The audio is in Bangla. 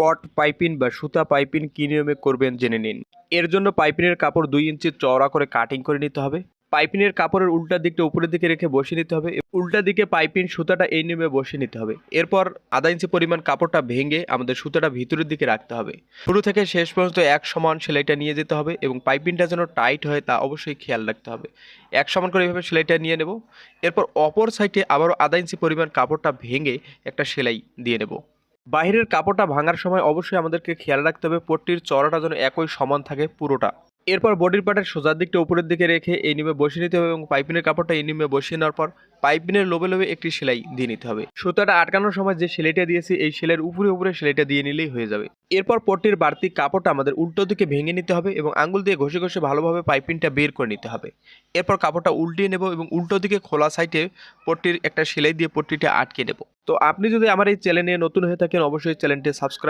কট পাইপিন বা সুতা পাইপিন কী নিয়মে করবেন জেনে নিন। এর জন্য পাইপিনের কাপড় দুই ইঞ্চি চওড়া করে কাটিং করে নিতে হবে। পাইপিনের কাপড়ের উল্টা দিকটা উপরের দিকে রেখে বসিয়ে নিতে হবে। উল্টা দিকে পাইপিন সুতাটা এই নিয়মে বসিয়ে নিতে হবে। এরপর আধা ইঞ্চি পরিমাণ কাপড়টা ভেঙে আমাদের সুতাটা ভিতরের দিকে রাখতে হবে। শুরু থেকে শেষ পর্যন্ত এক সমান সেলাইটা নিয়ে যেতে হবে এবং পাইপিনটা যেন টাইট হয় তা অবশ্যই খেয়াল রাখতে হবে। এক সমান করে এভাবে সেলাইটা নিয়ে নেব। এরপর অপর সাইডে আবারও আধা ইঞ্চি পরিমাণ কাপড়টা ভেঙে একটা সেলাই দিয়ে নেব। বাইরের কাপড়টা ভাঙার সময় অবশ্যই আমাদেরকে খেয়াল রাখতে হবে, পট্টির চড়াটা যেন একই সমান থাকে পুরোটা। এরপর বডির পার্টের সোজার দিকটা উপরের দিকে রেখে এই নিমে বসিয়ে নিতে হবে এবং পাইপিনের কাপড়টা এই নিমে বসিয়ে নেওয়ার পর পাইপিনের লোবে লোবে একটি সেলাই দিয়ে নিতে হবে। সুতাটা আটকানোর সময় যে সেলাইটা দিয়েছি, এই সেলাইয়ের উপরে উপরে সেলাইটা দিয়ে নিলেই হয়ে যাবে। এরপর পট্টির বাড়তি কাপড়টা আমাদের উল্টো দিকে ভেঙে নিতে হবে এবং আঙুল দিয়ে ঘষে ঘষে ভালোভাবে পাইপিনটা বের করে নিতে হবে। এরপর কাপড়টা উল্টিয়ে নেব এবং উল্টো দিকে খোলা সাইডে পট্টির একটা সেলাই দিয়ে পট্টিটা আটকে নেব। তো আপনি যদি আমার এই চ্যানেলে নতুন হয়ে থাকেন, অবশ্যই চ্যানেলটি সাবস্ক্রাইব